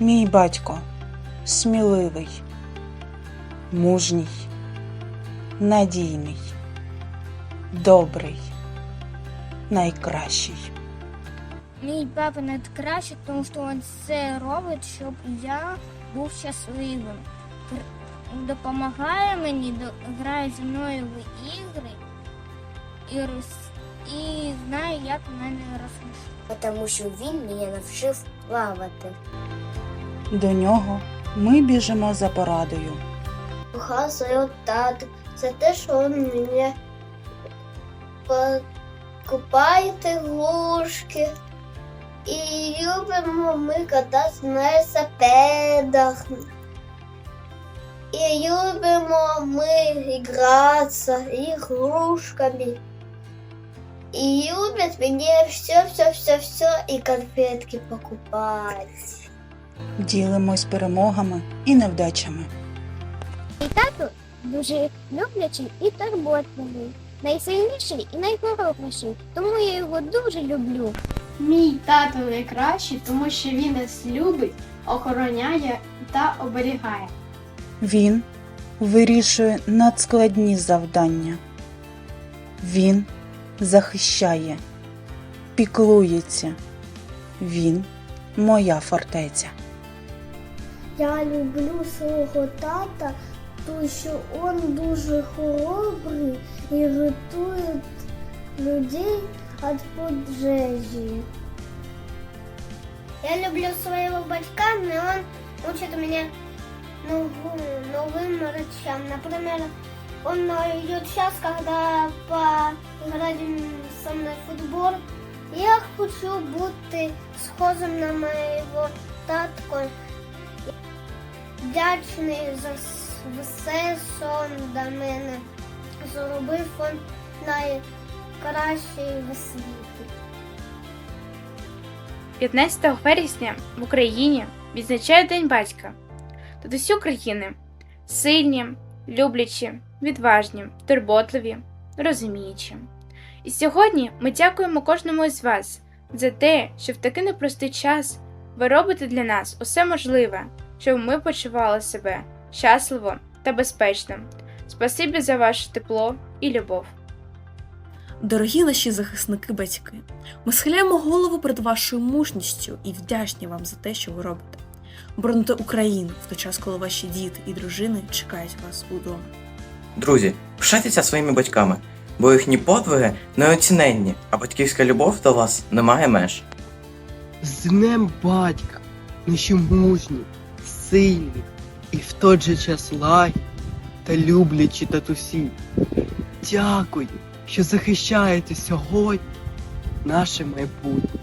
Мій батько сміливий, мужній, надійний, добрий, найкращий. Мій папа найкраще, тому що він все робить, щоб я був щасливим. Допомагає мені, грає зі мною в ігри і, роз- і знає, як мене розсмішити. тому що він мене навчив плавати. До нього ми біжимо за порадою. Свого тату за те, що він мені покупає ігрушки. І любимо ми кататися на велосипедах. І любимо ми гратися ігрушками. І любить мені все, все, все, все і конфетки покупати. Ділимось перемогами і невдачами. Мій тато дуже люблячий і турботливий, найсильніший і найхорошіший, тому я його дуже люблю. Мій тато найкращий, тому що він нас любить, охороняє та оберігає. Він вирішує надскладні завдання. Він захищає, піклується. Він моя фортеця. Я люблю свого тата, тому що він дуже хоробрий і рятує людей від пожежі. Я люблю своего батька, но он учит меня нову- новым речам. Например, он идет сейчас, когда поиграть со мной в футбол. Я хочу бути схожим на моего татку Вдячний за все, він до мене зробив він найкращий в світі. 15 вересня в Україні відзначають День батька. Тут усі України сильні, люблячі, відважні, турботливі, розуміючі. І сьогодні ми дякуємо кожному із вас за те, що в такий непростий час ви робите для нас усе можливе, щоб ми почували себе щасливо та безпечно. Спасибі за ваше тепло і любов. Дорогі наші захисники-батьки, ми схиляємо голову перед вашою мужністю і вдячні вам за те, що ви робите. Бороните Україну в той час, коли ваші діти і дружини чекають вас удома. Друзі, пишайтеся своїми батьками, бо їхні подвиги неоціненні, а батьківська любов до вас не має меж. З днем батька, наші мужні, сильні і в той же час лагідні та люблячі татусі. Дякую, що захищаєте сьогодні наше майбутнє.